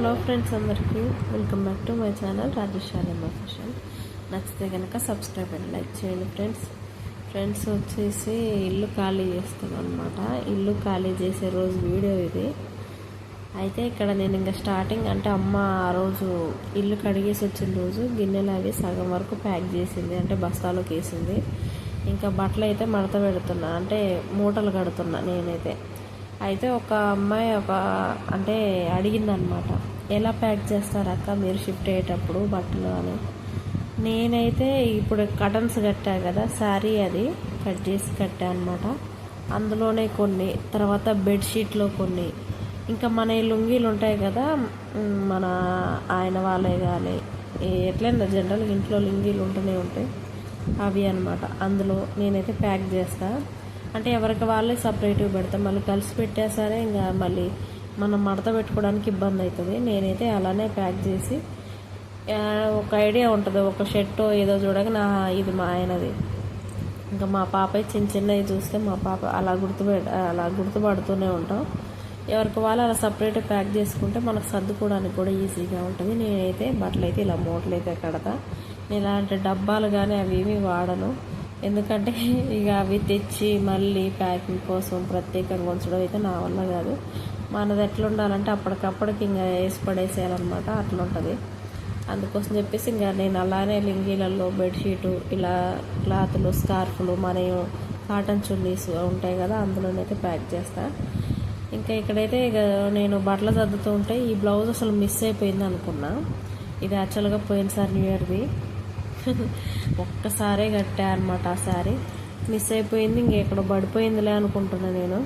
Hello friends అందరికీ welcome back to my channel Rajesh fashion నచ్చితే కనుక సబ్స్క్రైబ్ అండ్ లైక్ చేయండి ఫ్రెండ్స్. ఫ్రెండ్స్ వచ్చేసి ఇల్లు ఖాళీ చేస్తాను అనమాట ఇల్లు ఖాళీ చేసే రోజు వీడియో ఇది. అయితే ఇక్కడ నేను ఇంకా స్టార్టింగ్ అంటే అమ్మ ఆ రోజు ఇల్లు కడిగేసి వచ్చిన రోజు గిన్నెలు అవి సగం వరకు ప్యాక్ చేసింది. అంటే బస్తాలోకి వేసింది. ఇంకా బట్టలు అయితే మడత పెడుతున్నా. అంటే మూటలు కడుతున్నా నేనైతే. అయితే ఒక అమ్మాయి ఒక అంటే అడిగిందనమాట ఎలా ప్యాక్ చేస్తారు అక్క మీరు షిఫ్ట్ అయ్యేటప్పుడు బట్టలు అని? నేనైతే ఇప్పుడు కటన్స్ కట్టా కదా శారీ అది కట్ చేసి కట్టా అనమాట. అందులోనే కొన్ని తర్వాత బెడ్షీట్లో కొన్ని. ఇంకా మన లుంగీలు ఉంటాయి కదా మన ఆయన వాళ్ళే కానీ ఎట్లయినా జనరల్గా ఇంట్లో లుంగీలు ఉంటూనే ఉంటాయి. అవి అనమాట. అందులో నేనైతే ప్యాక్ చేస్తాను అంటే ఎవరికి వాళ్ళే సపరేట్గా పెడతాం. మళ్ళీ కలిసి పెట్టా సరే ఇంకా మళ్ళీ మనం మడత పెట్టుకోవడానికి ఇబ్బంది అవుతుంది. నేనైతే అలానే ప్యాక్ చేసి ఒక ఐడియా ఉంటుంది. ఒక షర్ట్ ఏదో చూడగా నా ఇది మా ఆయనది. ఇంకా మా పాప చిన్న చిన్నవి చూస్తే మా పాప అలా గుర్తుపె అలా గుర్తుపడుతూనే ఉంటాం. ఎవరికి వాళ్ళు అలా సపరేట్ ప్యాక్ చేసుకుంటే మనకు సర్దుకోవడానికి కూడా ఈజీగా ఉంటుంది. నేనైతే బట్టలు అయితే ఇలా మూటలు అయితే కడతా. నేను ఇలాంటి డబ్బాలు కానీ అవి ఏమీ వాడను. ఎందుకంటే ఇక అవి తెచ్చి మళ్ళీ ప్యాకింగ్ కోసం ప్రత్యేకంగా ఉంచడం అయితే నా వల్ల కాదు. మనది ఎట్లా ఉండాలంటే అప్పటికప్పటికి ఇంకా వేసి పడేసేయాలన్నమాట. అట్లా ఉంటుంది. అందుకోసం చెప్పేసి ఇంకా నేను అలానే లింగీలలో బెడ్షీటు ఇలా క్లాతులు స్కార్ఫ్లు మన కాటన్ చున్నీస్ ఉంటాయి కదా అందులోనైతే ప్యాక్ చేస్తాను ఇంకా ఇక్కడైతే ఇక నేను బట్టలు సర్దుతూ ఉంటే ఈ బ్లౌజ్ అసలు మిస్ అయిపోయింది అనుకున్నా. ఇది యాక్చువల్గా పోయినసారి న్యూ ఇయర్ది. ఒక్కసారే కట్టా అనమాట ఆ సారీ మిస్ అయిపోయింది ఇంకెక్కడ పడిపోయిందిలే అనుకుంటున్నా నేను.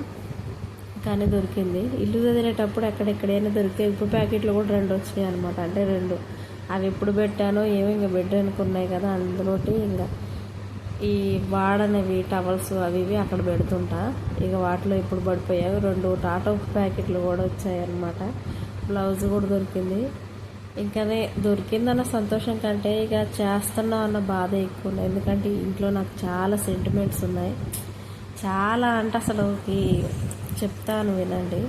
కానీ దొరికింది. ఇల్లు చదివేటప్పుడు ఎక్కడెక్కడైనా దొరికితే ఉప్పు ప్యాకెట్లు కూడా రెండు వచ్చినాయి అనమాట అంటే రెండు. అవి ఎప్పుడు పెట్టానో ఏమో ఇంకా బెడ్ అనుకున్నాయి కదా అందులోటి ఇంకా ఈ వాడనివి టవల్స్ అవి ఇవి అక్కడ పెడుతుంటా. ఇక వాటిలో ఇప్పుడు పడిపోయాయి రెండు టాటా ఉప్పు ప్యాకెట్లు కూడా వచ్చాయి అనమాట బ్లౌజ్ కూడా దొరికింది. ఇంకనే దొరికిందన్న సంతోషం కంటే ఇక చేస్తున్నాం అన్న బాధ ఎక్కువ ఉంది ఎందుకంటే ఇంట్లో నాకు చాలా సెంటిమెంట్స్ ఉన్నాయి. చాలా అంటే అసలు చెప్తాను వినండి.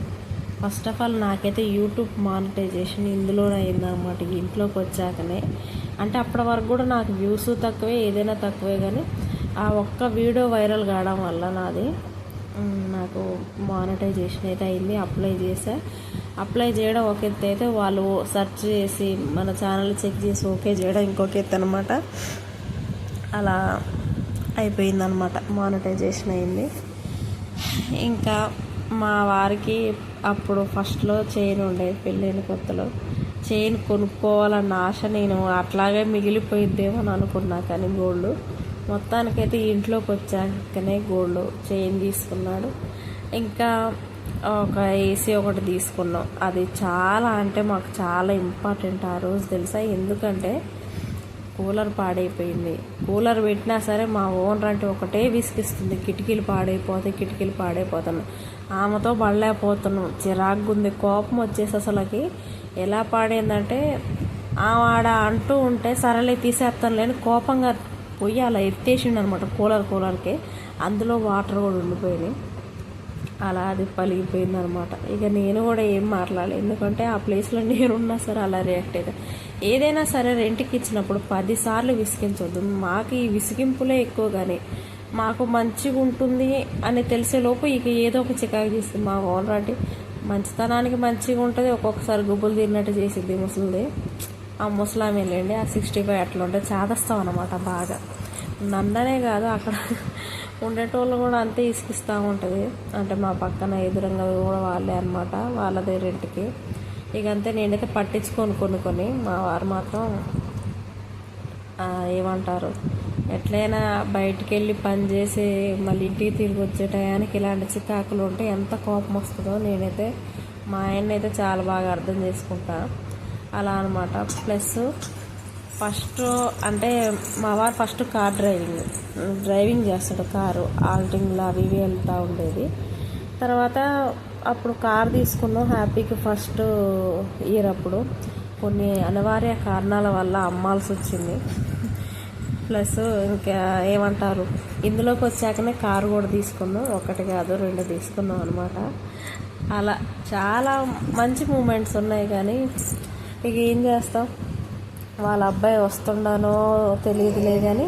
ఫస్ట్ ఆఫ్ ఆల్ నాకైతే యూట్యూబ్ మానిటైజేషన్ ఇందులోనే అయిందన్నమాట ఇంట్లోకి వచ్చాకనే. అంటే అప్పటి వరకు కూడా నాకు వ్యూస్ తక్కువే ఏదైనా తక్కువే కానీ ఆ ఒక్క వీడియో వైరల్ కావడం వల్ల నాది. నాకు మానిటైజేషన్ అయితే అయింది అప్లై చేసా అప్లై చేయడం ఒక ఎత్తు అయితే వాళ్ళు సెర్చ్ చేసి మన ఛానల్ చెక్ చేసి ఓకే చేయడం ఇంకొక ఎత్తు అనమాట అలా అయిపోయిందనమాట మానిటైజేషన్ అయింది. ఇంకా మా వారికి అప్పుడు ఫస్ట్లో చైన్ ఉండేది పెళ్ళైన కొత్తలో. చైన్ కొనుక్కోవాలన్న ఆశ నేను అట్లాగే మిగిలిపోయిద్దేమో అని అనుకున్నా కానీ గోల్డ్ మొత్తానికైతే ఇంట్లోకి వచ్చాకనే గోల్డ్ చైన్ తీసుకున్నాడు. ఇంకా ఒక ఏసీ ఒకటి తీసుకున్నాం. అది చాలా అంటే మాకు చాలా ఇంపార్టెంట్ ఆ రోజు తెలుసా? ఎందుకంటే కూలర్ పాడైపోయింది. కూలర్ పెట్టినా సరే మా ఓనర్ అంటే ఒకటే విసిగిస్తుంది. కిటికీలు పాడైపోతే కిటికీలు పాడైపోతున్నాం ఆమెతో పడలేకపోతున్నాం చిరాగ్గుంది. కోపం వచ్చేసి అసలుకి ఎలా పాడైందంటే ఆడ అంటూ ఉంటే సరేలే తీసేస్తాను లేని కోపంగా పొయ్యి అలా ఎత్తేసిండు అనమాట కూలర్ కూలర్కే. అందులో వాటర్ కూడా ఉండిపోయినాయి. అలా అది పలిగిపోయింది అనమాట ఇక నేను కూడా ఏం మాట్లాడాలి. ఎందుకంటే ఆ ప్లేస్లో నేనున్నా సరే అలా రియాక్ట్ అయితే. ఏదైనా సరే రెంట్కి ఇచ్చినప్పుడు పదిసార్లు విసిగించవద్దు మాకు ఈ విసిగింపులే ఎక్కువ కానీ మాకు మంచిగా ఉంటుంది అని తెలిసేలోపు ఇక ఏదో ఒక చికాకు చేస్తుంది మా ఓనర్ అంటే మంచితనానికి మంచిగా ఉంటుంది ఒక్కొక్కసారి గుబ్బులు తిన్నట్టు చేసిద్ది ముసలిది. ఆ ముసలామేలేండి ఆ సిక్స్టీ ఫైవ్ అట్లా ఉంటే చేదస్తాం అనమాట బాగా. నన్ననే కాదు అక్కడ ఉండేటోళ్ళు కూడా అంతే ఇసుకిస్తూ ఉంటుంది. అంటే మా పక్కన ఎదురంగా కూడా వాళ్ళే అనమాట వాళ్ళదే రెంట్కి. ఇక అంతే నేనైతే పట్టించుకొని కొనుక్కొని మా వారు మాత్రం ఏమంటారు ఎట్లయినా బయటికి వెళ్ళి పని చేసి మళ్ళీ ఇంటికి తిరిగి వచ్చే టయానికి ఇలాంటి చికాకులు ఉంటే ఎంత కోపం వస్తుందో నేనైతే మా ఆయన అయితే చాలా బాగా అర్థం చేసుకుంటాను అలా అనమాట ప్లస్ ఫస్ట్ అంటే మా వారు ఫస్ట్ కార్ డ్రైవింగ్ డ్రైవింగ్ చేస్తాడు కారు. ఆల్టింగ్లో అవి ఇవి వెళ్తూ ఉండేది. తర్వాత అప్పుడు కార్ తీసుకున్నాం. హ్యాపీకి ఫస్ట్ ఇయర్ అప్పుడు. కొన్ని అనివార్య కారణాల వల్ల అమ్మాల్సి వచ్చింది. ప్లస్ ఇంకా ఏమంటారు? ఇందులోకి వచ్చాకనే కారు కూడా తీసుకున్నాం. ఒకటి కాదు రెండు తీసుకున్నాం అనమాట అలా చాలా మంచి మూమెంట్స్ ఉన్నాయి కానీ ఇక ఏం చేస్తాం? వాళ్ళ అబ్బాయి వస్తుండానో తెలియదులే కానీ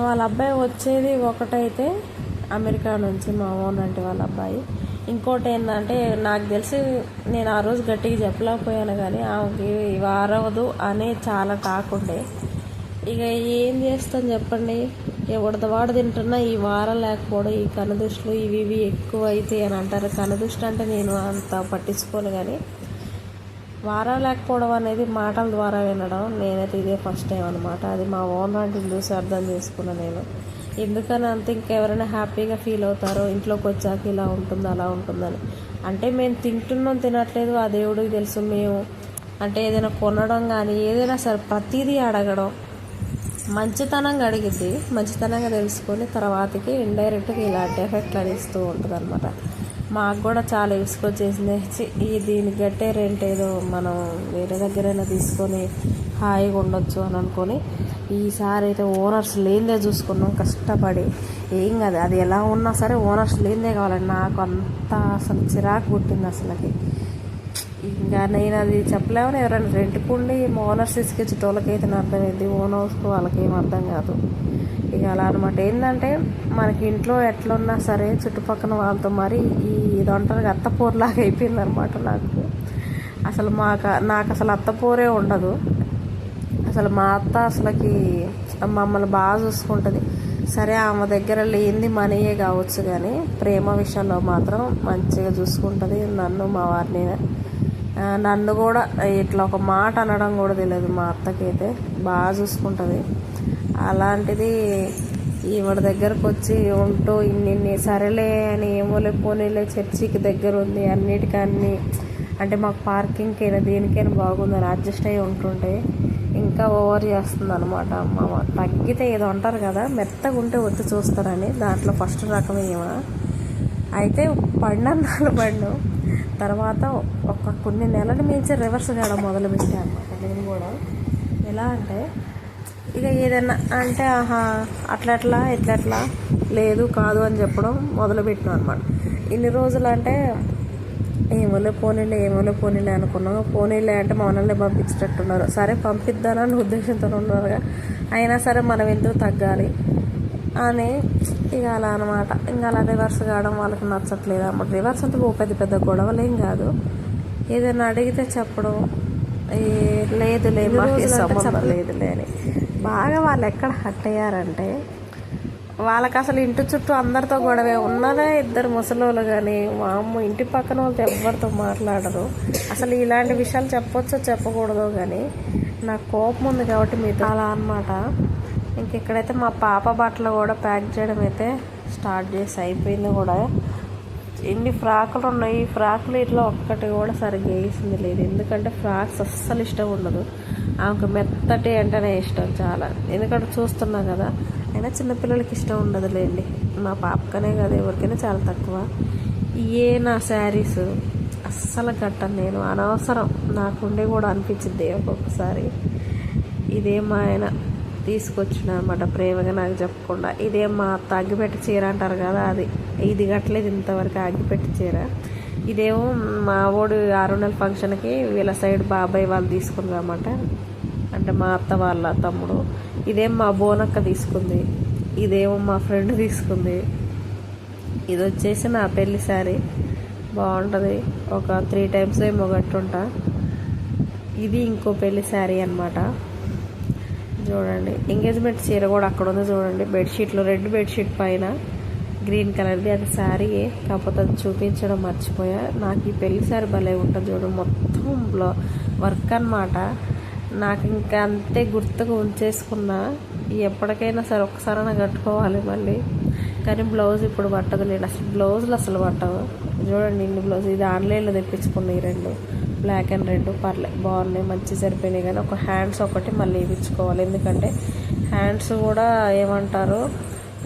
వాళ్ళ అబ్బాయి వచ్చేది ఒకటైతే అమెరికా నుంచి మా ఓనంటే వాళ్ళ అబ్బాయి. ఇంకోటి ఏంటంటే నాకు తెలిసి నేను ఆ రోజు గట్టిగా చెప్పలేకపోయాను కానీ ఆమెకి వారవదు అనే చాలా టాక్ ఉండే. ఇక ఏం చేస్తాం చెప్పండి? ఎవడిది వాడు తింటున్నా ఈ వారం లేకపోవడం ఈ కనుదృష్టిలు ఇవి ఇవి ఎక్కువ అవుతాయి అని అంటారు. కనుదృష్టి అంటే నేను అంత పట్టించుకోను కానీ వారం లేకపోవడం అనేది మాటల ద్వారా వినడం నేనైతే ఇదే ఫస్ట్ టైం అనమాట అది మా ఓన్ ఆంటీని చూసి అర్థం చేసుకున్నాను నేను. ఎందుకని అంత ఇంకెవరైనా హ్యాపీగా ఫీల్ అవుతారో ఇంట్లోకి వచ్చాక ఇలా ఉంటుంది అలా ఉంటుందని. అంటే మేము తింటున్నాం తినట్లేదు ఆ దేవుడికి తెలుసు మేము. అంటే ఏదైనా కొనడం కానీ ఏదైనా సరే ప్రతిదీ అడగడం. మంచితనంగా అడిగిద్ది మంచితనంగా తెలుసుకొని తర్వాతకి ఇండైరెక్ట్గా ఇలాంటి ఎఫెక్ట్లు అని ఇస్తూ ఉంటుంది అనమాట మాకు కూడా చాలా ఇసుకొచ్చేసింది ఛీ, ఈ దీని గట్టే రెంట్ ఏదో మనం వేరే దగ్గరైనా తీసుకొని హాయిగా ఉండొచ్చు అని అనుకొని ఈసారి అయితే ఓనర్స్ లేనిదే చూసుకున్నాం. కష్టపడి ఏం కాదు అది ఎలా ఉన్నా సరే ఓనర్స్ లేనిదే కావాలండి నాకు అంత అసలు చిరాకు పుట్టింది అసలుకి. ఇంకా నేను అది చెప్పలేమని ఎవరైనా రెంట్ ఉండి ఓనర్స్ ఇసుకొచ్చేటోళ్ళకైతే అర్థమైంది. ఓనర్స్కి వాళ్ళకి ఏం అర్థం కాదు. ఇక అలా అనమాట ఏంటంటే మనకి ఇంట్లో ఎట్లున్నా సరే చుట్టుపక్కల వాళ్ళతో మరి ఈ ఇది అంటారు అత్తపూరలాగా అయిపోయింది అనమాట నాకు. అసలు మాకు నాకు అసలు అత్తపూరే ఉండదు. అసలు మా అత్త అసలుకి మమ్మల్ని బాగా చూసుకుంటుంది. సరే ఆమె దగ్గర లేనిది మనీయే కావచ్చు కానీ ప్రేమ విషయంలో మాత్రం మంచిగా చూసుకుంటుంది నన్ను మా వారిని. నన్ను కూడా ఇట్లా ఒక మాట అనడం కూడా తెలియదు మా అత్తకైతే. బాగా చూసుకుంటుంది. అలాంటిది ఈవిడ దగ్గరకు వచ్చి ఉంటూ ఇన్ని సరేలే అని ఏమోలే పోనీలే చర్చికి దగ్గర ఉంది అన్నిటికన్నీ. అంటే మాకు పార్కింగ్కి అయినా దేనికైనా బాగుందని అడ్జస్ట్ అయ్యి ఉంటుంటే ఇంకా ఓవర్ చేస్తుంది అనమాట అమ్మ తగ్గితే ఏదో అంటారు కదా మెత్తగా ఉంటే వచ్చి చూస్తారని దాంట్లో ఫస్ట్ రకం ఏమో. అయితే పడినాలు పండు తర్వాత ఒక కొన్ని నెలల మించి రివర్స్ కావడం మొదలు పెట్టాను అనమాట నేను కూడా. ఎలా అంటే ఇక ఏదైనా అంటే ఆహా అట్లా అట్లా ఇట్లా అట్లా లేదు కాదు అని చెప్పడం మొదలు పెట్టినాం అనమాట ఇన్ని రోజులు అంటే ఏమోలే పోనీలే ఏమోలే పోనీలే అనుకున్నాం. పోనీలే అంటే మనల్ని పంపించేటట్టున్నారు. సరే పంపిద్దానని ఉద్దేశంతో ఉన్నారుగా. అయినా సరే మనం ఎందుకు తగ్గాలి అని ఇక అలా అనమాట ఇంకా అలా రివర్స్ కావడం వాళ్ళకి నచ్చట్లేదు అన్నమాట. రివర్స్ అంటే ఓ పెద్ద పెద్ద గొడవలు ఏం కాదు. ఏదైనా అడిగితే చెప్పడం ఏ లేదు లేదు లేదులే అని. బాగా వాళ్ళు ఎక్కడ హట్ అయ్యారంటే వాళ్ళకి అసలు ఇంటి చుట్టూ అందరితో గొడవే. ఉన్నదే ఇద్దరు ముసలోళ్ళు కానీ మా అమ్మ ఇంటి పక్కన వాళ్ళతో ఎవరితో మాట్లాడరు. అసలు ఇలాంటి విషయాలు చెప్పొచ్చో చెప్పకూడదో కానీ నాకు కోపం ఉంది కాబట్టి మీతో అలా అనమాట ఇంక ఇక్కడైతే మా పాప బట్టలు కూడా ప్యాక్ చేయడం అయితే స్టార్ట్ చేసి అయిపోయింది కూడా. ఎన్ని ఫ్రాకులు ఉన్నాయి. ఈ ఫ్రాకులు ఇట్లా ఒక్కటి కూడా సరిగ్గా వేసింది లేదు. ఎందుకంటే ఫ్రాక్స్ అస్సలు ఇష్టం ఉండదు. ఆమెకు మెత్తటి అంటేనే ఇష్టం చాలా. ఎందుకంటే చూస్తున్నా కదా అయినా చిన్నపిల్లలకి ఇష్టం ఉండదు లేండి మా పాపకనే కదా ఎవరికైనా చాలా తక్కువ. ఏ నా శారీస్? అస్సలు కట్టను నేను. అనవసరం. నాకుండే కూడా అనిపించింది ఒక్కొక్కసారి. ఇదే మా ఆయన తీసుకొచ్చిన అనమాట ప్రేమగా నాకు చెప్పకుండా. ఇదే మా అత్త అగ్గిపెట్టి చీర అంటారు కదా అది. ఇది కట్టలేదు ఇంతవరకు అగ్గిపెట్టి చీర. ఇదేమో మా ఓడు ఆరు నెలల ఫంక్షన్కి వీళ్ళ సైడ్ బాబాయ్ వాళ్ళు తీసుకున్నారు అనమాట అంటే మా అత్త వాళ్ళ తమ్ముడు. ఇదేం మా బోనక్క తీసుకుంది. ఇదేమో మా ఫ్రెండ్ తీసుకుంది. ఇది వచ్చేసి నా పెళ్ళి శారీ. బాగుంటుంది. ఒక త్రీ టైమ్స్ ఏమో కట్టుంటా. ఇది ఇంకో పెళ్ళి శారీ అనమాట చూడండి. ఎంగేజ్మెంట్ చీర కూడా అక్కడ ఉంది చూడండి. బెడ్షీట్లో రెడ్ బెడ్షీట్ పైన. గ్రీన్ కలర్ది. అది శారీ కాకపోతే అది చూపించడం మర్చిపోయా. నాకు ఈ పెళ్ళి శారీ భలే ఉంటుంది చూడండి. మొత్తం వర్క్ అనమాట నాకు ఇంకా అంతే గుర్తుగా ఉంచేసుకున్నా ఎప్పటికైనా సరే ఒక్కసారైనా కట్టుకోవాలి మళ్ళీ. కానీ బ్లౌజ్ ఇప్పుడు పట్టదు లేదు అసలు బ్లౌజులు అసలు పట్టవు. చూడండి ఇన్ని బ్లౌజ్ ఇది ఆన్లైన్లో తెప్పించుకున్నాయి ఈ రెండు. బ్లాక్ అండ్ రెడ్ పర్లే బాగున్నాయి మంచి సరిపోయినాయి. కానీ ఒక హ్యాండ్స్ ఒకటి మళ్ళీ ఇప్పించుకోవాలి. ఎందుకంటే హ్యాండ్స్ కూడా ఏమంటారు?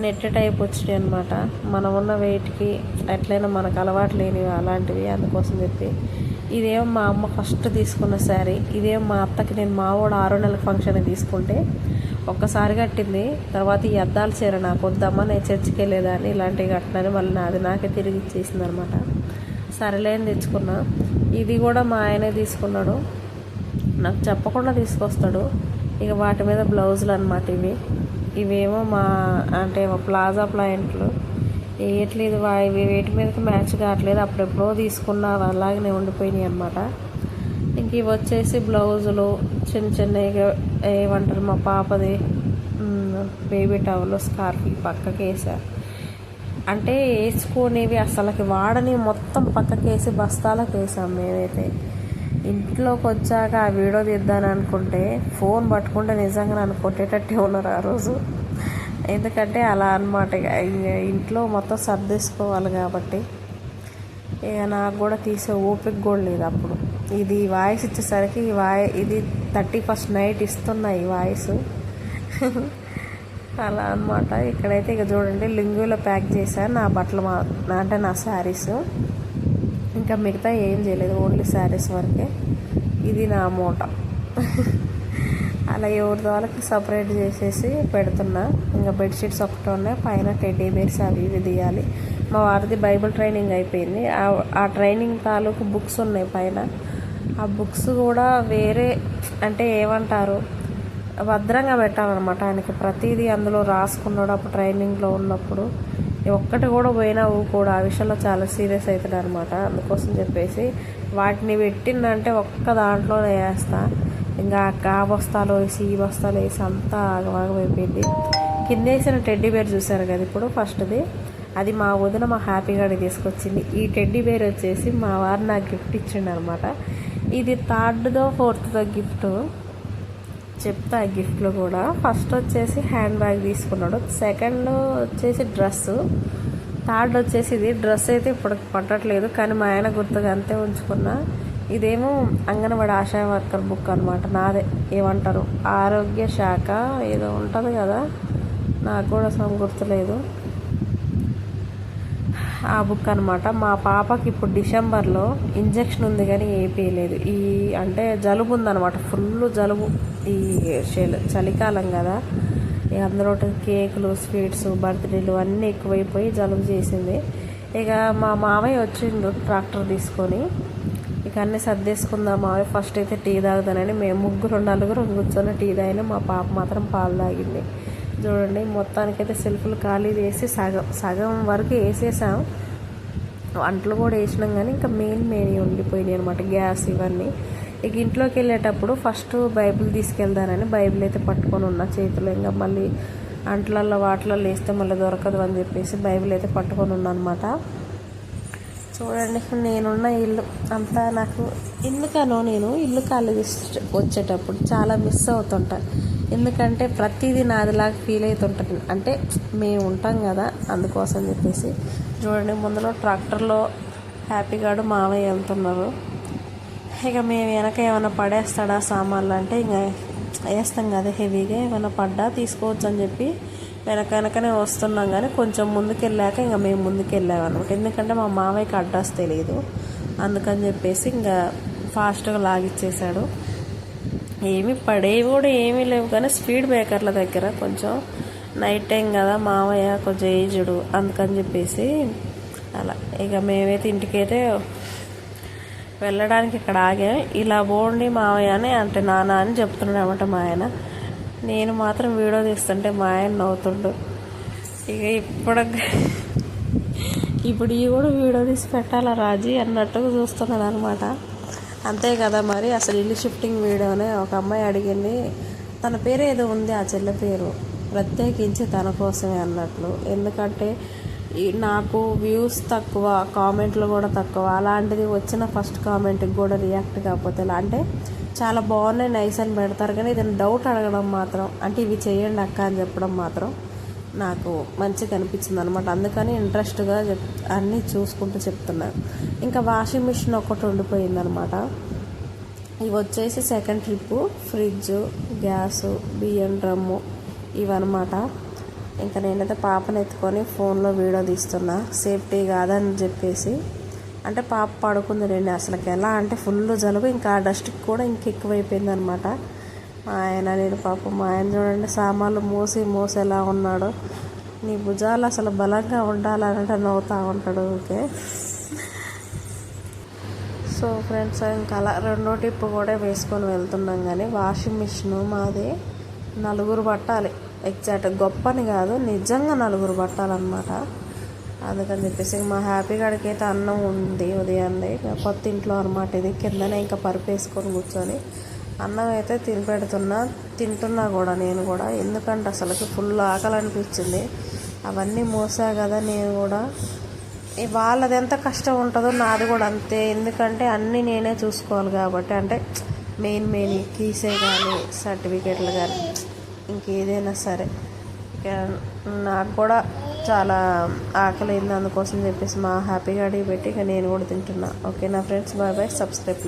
నెట్ టైప్ వచ్చినాయి అనమాట మనం ఉన్న వెయిట్కి ఎట్లయినా మనకు అలవాటు లేనివి అలాంటివి అందుకోసం చెప్పి ఇదేమో మా అమ్మ ఫస్ట్ తీసుకున్న శారీ. ఇదేమో మా అత్తకి నేను మావోడు ఆరో నెలల ఫంక్షన్ తీసుకుంటే ఒక్కసారి కట్టింది. తర్వాత ఈ అద్దాలు చీర నాకు వద్దమ్మా నేను చర్చికి వెళ్ళేదాన్ని ఇలాంటివి కట్టినని. మళ్ళీ నాది నాకే తిరిగి ఇచ్చేసింది అనమాట సరేలేని తెచ్చుకున్నా. ఇది కూడా మా ఆయనే తీసుకున్నాడు. నాకు చెప్పకుండా తీసుకొస్తాడు. ఇక వాటి మీద బ్లౌజులు అనమాట ఇవి. ఇవేమో మా అంటే ప్లాజా ప్లాయింట్లు వేయట్లేదు వా ఇవి వేటి మీదకి మ్యాచ్ కావట్లేదు. అప్పుడెప్పుడో తీసుకున్నా అలాగనే ఉండిపోయినాయి అనమాట ఇంక ఇవి వచ్చేసి బ్లౌజులు చిన్న చిన్న ఏమంటారు మా పాపది బేబీ టవల్ స్కార్ఫ్ పక్కకి వేసారు అంటే వేసుకునేవి అసలుకి వాడని మొత్తం పక్కకి వేసి బస్తాలకు వేసాం మేమైతే. ఇంట్లోకి వచ్చాక ఆ వీడియో తీద్దాను అనుకుంటే ఫోన్ పట్టుకుంటే నిజంగా నన్ను కొట్టేటట్టే ఉన్నారు ఆ రోజు. ఎందుకంటే అలా అనమాట ఇక. ఇక ఇంట్లో మొత్తం సర్దేసుకోవాలి కాబట్టి. ఇక నాకు కూడా తీసే ఓపిక కూడా లేదు అప్పుడు. ఇది వాయిస్ ఇచ్చేసరికి ఈ వాయి ఇది థర్టీ ఫస్ట్ నైట్ ఇస్తున్నా ఈ వాయిస్. అలా అనమాట ఇక్కడైతే ఇక చూడండి లింగులో ప్యాక్ చేశాను నా బట్టలు మా నా- అంటే నా శారీస్. ఇంకా మిగతా ఏం చేయలేదు ఓన్లీ శారీస్ వరకే. ఇది నా మూట. అలా ఎవరి వాళ్ళకి సపరేట్ చేసేసి పెడుతున్నా. ఇంకా బెడ్షీట్స్ ఒకటి ఉన్నాయి. పైన టెడ్డీ బేర్స్ అవి ఇవి తీయాలి. మా వారిది బైబిల్ ట్రైనింగ్ అయిపోయింది. ఆ- ట్రైనింగ్ తాలూకు బుక్స్ ఉన్నాయి పైన. ఆ బుక్స్ కూడా వేరే అంటే ఏమంటారు? భద్రంగా పెట్టాలన్నమాట ఆయనకి. ప్రతిదీ అందులో రాసుకున్నాడు అప్పుడు ట్రైనింగ్లో ఉన్నప్పుడు. ఒక్కటి కూడా పోయినా కూడా ఆ విషయంలో చాలా సీరియస్ అవుతాడు అనమాట అందుకోసం చెప్పేసి వాటిని పెట్టిందంటే ఒక్క దాంట్లోనే వేస్తాను ఇంకా ఆ బస్తాలు వేసి ఈ బస్తాలు వేసి అంతా ఆగమాగం అయిపోయింది. కింద వేసిన టెడ్డీ బేర్ చూసారు కదా ఇప్పుడు ఫస్ట్ది. అది మా వదిన మా హ్యాపీగాడి తీసుకొచ్చింది. ఈ టెడ్డీ బేర్ వచ్చేసి మా వారు నాకు గిఫ్ట్ ఇచ్చిండు అనమాట ఇది థర్డ్దో ఫోర్త్దో గిఫ్ట్. చెప్తా ఆ గిఫ్ట్లు కూడా. ఫస్ట్ వచ్చేసి హ్యాండ్ బ్యాగ్ తీసుకున్నాడు. సెకండ్ వచ్చేసి డ్రెస్ థర్డ్ వచ్చేసి ఇది. డ్రెస్ అయితే ఇప్పుడు పట్టట్లేదు కానీ మా ఆయన గుర్తుగా అంతే ఉంచుకున్నా. ఇదేమో అంగన్వాడి ఆశా వర్కర్ బుక్ అనమాట నాదే. ఏమంటారు? ఆరోగ్య శాఖ ఏదో ఉంటుంది కదా. నాకు కూడా సమ్ గుర్తులేదు. ఆ బుక్ అనమాట మా పాపకి ఇప్పుడు డిసెంబర్లో ఇంజెక్షన్ ఉంది కానీ ఏపీయలేదు ఈ అంటే జలుబు ఉందన్నమాట. ఫుల్ జలుబు. ఈ చలికాలం కదా. ఇక అందులో కేకులు స్వీట్స్ బర్త్డేలు అన్నీ ఎక్కువైపోయి జలుబు చేసింది. ఇక మా మామయ్య వచ్చిండు ట్రాక్టర్ తీసుకొని. ఇక అన్నీ సర్దేసుకుందాం మామయ్య ఫస్ట్ అయితే టీ తాగుతానని మేము ముగ్గురు నలుగురు కూర్చొని టీ తాగిన మా పాప మాత్రం పాలు తాగింది. చూడండి మొత్తానికైతే సెల్ఫ్లు ఖాళీ చేసి సగం సగం వరకు వేసేసాం. వంటలు కూడా వేసినాం కానీ ఇంకా మెయిన్ మెయిన్ ఉండిపోయినాయి అనమాట గ్యాస్ ఇవన్నీ. ఇక ఇంట్లోకి వెళ్ళేటప్పుడు ఫస్ట్ బైబిల్ తీసుకెళ్దానని బైబిల్ అయితే పట్టుకొని ఉన్నా చేతిలో. ఇంకా మళ్ళీ అంట్లల్లో వాటిలలో వేస్తే మళ్ళీ దొరకదు అని చెప్పేసి బైబిల్ అయితే పట్టుకొని ఉన్నా అనమాట చూడండి నేనున్న ఇల్లు. అంతా నాకు ఎందుకనో నేను ఇల్లు ఖాళీ వచ్చేటప్పుడు చాలా మిస్ అవుతుంటా. ఎందుకంటే ప్రతిదీ నాదిలాగా ఫీల్ అవుతుంటాను అంటే మేము ఉంటాం కదా అందుకోసం చెప్పేసి. చూడండి ముందులో ట్రాక్టర్లో హ్యాపీగాడు మావయ్య వెళ్తున్నారు ఇక మేము వెనక ఏమైనా పడేస్తాడా సామాన్లు అంటే ఇంకా వేస్తాం కదా హెవీగా ఏమైనా పడ్డా తీసుకోవచ్చు అని చెప్పి వెనకనకనే వెనకనే వస్తున్నాం కానీ కొంచెం ముందుకు వెళ్ళాక ఇంకా మేము ముందుకు వెళ్ళాం అనమాట ఎందుకంటే మా మామయ్యకి అడ్రస్ తెలియదు అందుకని చెప్పేసి ఇంకా ఫాస్ట్గా లాగిచ్చేసాడు. ఏమి పడేవి కూడా ఏమీ లేవు కానీ స్పీడ్ బ్రేకర్ల దగ్గర కొంచెం నైట్ టైం కదా మామయ్య కొంచెం ఏజ్డ్ అందుకని చెప్పేసి అలా. ఇక మేమైతే ఇంటికైతే వెళ్ళడానికి ఇక్కడ ఆగాం. ఇలా పోండి మామయ్య అని అంటే నాన్న అని చెప్తున్నాడు అనమాట మా ఆయన. నేను మాత్రం వీడియో తీస్తుంటే మా ఆయన నవ్వుతుండు. ఇక ఇప్పుడు ఇప్పుడు ఇవి కూడా వీడియో తీసి పెట్టాలా రాజీ అన్నట్టుగా చూస్తున్నాడు అనమాట అంతే కదా మరి అసలు ఇల్లు షిఫ్టింగ్ వీడియోనే ఒక అమ్మాయి అడిగింది తన పేరు ఏదో ఉంది ఆ చెల్లె పేరు ప్రత్యేకించి తన కోసమే అన్నట్లు. ఎందుకంటే నాకు వ్యూస్ తక్కువ కామెంట్లు కూడా తక్కువ అలాంటిది వచ్చిన ఫస్ట్ కామెంట్కి కూడా రియాక్ట్ కాకపోతే ఎలా అంటే చాలా బాగున్నాయి నైస్ అని పెడతారు. కానీ ఏదైనా డౌట్ అడగడం మాత్రం అంటే ఇవి చేయండి అక్క అని చెప్పడం మాత్రం నాకు మంచిగా అనిపించింది అనమాట అందుకని ఇంట్రెస్ట్గా చెప్ అన్నీ చూసుకుంటూ చెప్తున్నాను ఇంకా వాషింగ్ మిషన్ ఒకటి ఉండిపోయింది అనమాట ఇవి వచ్చేసి సెకండ్ ట్రిప్ ఫ్రిడ్జ్ గ్యాస్ బియ్యం డ్రమ్ము ఇవన్నమాట. ఇంకా నేనైతే పాపను ఎత్తుకొని ఫోన్లో వీడియో తీస్తున్నా. సేఫ్టీ కాదని చెప్పేసి. అంటే పాప పడుకుంది రండి అసలుకి. ఎలా అంటే ఫుల్ జలుబు ఇంకా ఆ డస్ట్కి కూడా ఇంక ఎక్కువైపోయింది అనమాట మా ఆయన నేను పాప మా ఆయన చూడండి సామాన్లు మోసి మోసి ఎలా ఉన్నాడో. నీ భుజాలు అసలు బలంగా ఉండాలంటే నవ్వుతూ ఉంటాడు ఓకే సో ఫ్రెండ్స్ ఇంకా అలా రెండో టిప్పు కూడా వేసుకొని వెళ్తున్నాం కానీ వాషింగ్ మిషన్ మాది నలుగురు పట్టాలి. ఎగ్జాక్ట్ గొప్పని కాదు నిజంగా నలుగురు పట్టాలన్నమాట. అందుకని చెప్పేసి మా హ్యాపీ గడికి అయితే అన్నం ఉంది ఉదయాన్నే. ఇక కొత్త ఇంట్లో అనమాట ఇది. కిందనే ఇంకా పరుపు వేసుకొని కూర్చొని అన్నం అయితే తిని పెడుతున్నా తింటున్నా కూడా నేను కూడా. ఎందుకంటే అసలుకి ఫుల్ ఆకలి అనిపించింది. అవన్నీ మోసా కదా నేను కూడా. వాళ్ళది ఎంత కష్టం ఉంటుందో నాది కూడా అంతే. ఎందుకంటే అన్నీ నేనే చూసుకోవాలి కాబట్టి అంటే మెయిన్ మెయిన్ కీసే కానీ సర్టిఫికేట్లు కానీ ఇంకేదైనా సరే. నాకు కూడా చాలా ఆకలి అయింది అందుకోసం చెప్పేసి మా హ్యాపీగా అడిగి పెట్టి ఇక నేను కూడా తింటున్నా. ఓకే నా ఫ్రెండ్స్ బాయ్ బాయ్ సబ్స్క్రైబ్.